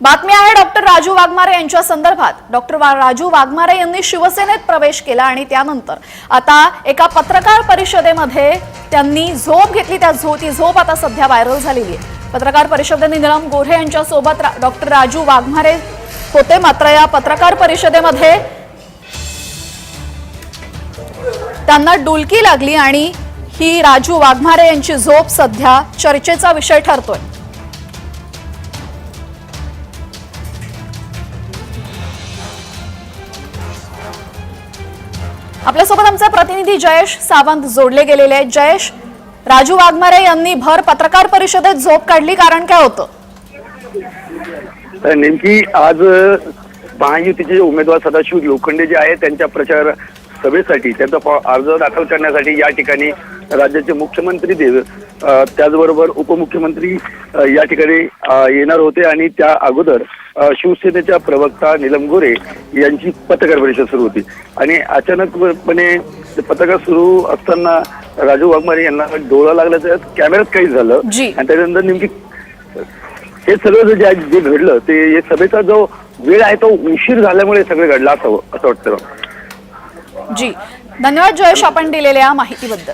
बातमी आहे डॉक्टर राजू वाघमारे यांच्या संदर्भात. डॉक्टर वा- राजू वाघमारे यांनी शिवसेनेत प्रवेश केला आणि त्यानंतर आता एका पत्रकार परिषदेमध्ये त्यांनी झोप घेतली त्या झो ती झोप आता सध्या व्हायरल झालेली आहे. पत्रकार परिषदेने निलम गोऱ्हे यांच्यासोबत रा- डॉक्टर राजू वाघमारे होते मात्र या पत्रकार परिषदेमध्ये त्यांना डुलकी लागली आणि ही राजू वाघमारे यांची झोप सध्या चर्चेचा विषय ठरतोय. आपल्यासोबत आमचा प्रतिनिधी जयेश सावंत जोडले गेलेले आहेत. जयेश राजू वाघमारे यांनी भर पत्रकार परिषदेत झोप काढली कारण काय होतं? नेमकी आज महायुतीचे उमेदवार सदाशिव लोखंडे जे आहेत त्यांच्या प्रचार सभेसाठी त्यांचा अर्ज दाखल करण्यासाठी या ठिकाणी राज्याचे मुख्यमंत्री देव त्याचबरोबर उपमुख्यमंत्री या ठिकाणी येणार होते आणि त्या अगोदर शिवसेनेच्या प्रवक्ता नीलम गोरे यांची पत्रकार परिषद सुरू होती. आणि अचानकपणे पत्रकार सुरू असताना राजू वाघमारे यांना डोळा लागल्याचं कॅमेऱ्यात काही झालं. आणि त्याच्यानंतर नेमकी हे सगळं जे जे घडलं ते हे सभेचा जो वेळ आहे तो उशीर झाल्यामुळे सगळं घडलं असावं असं वाटतं. जी. धन्यवाद जयेश आपण दिलेल्या माहितीबद्दल.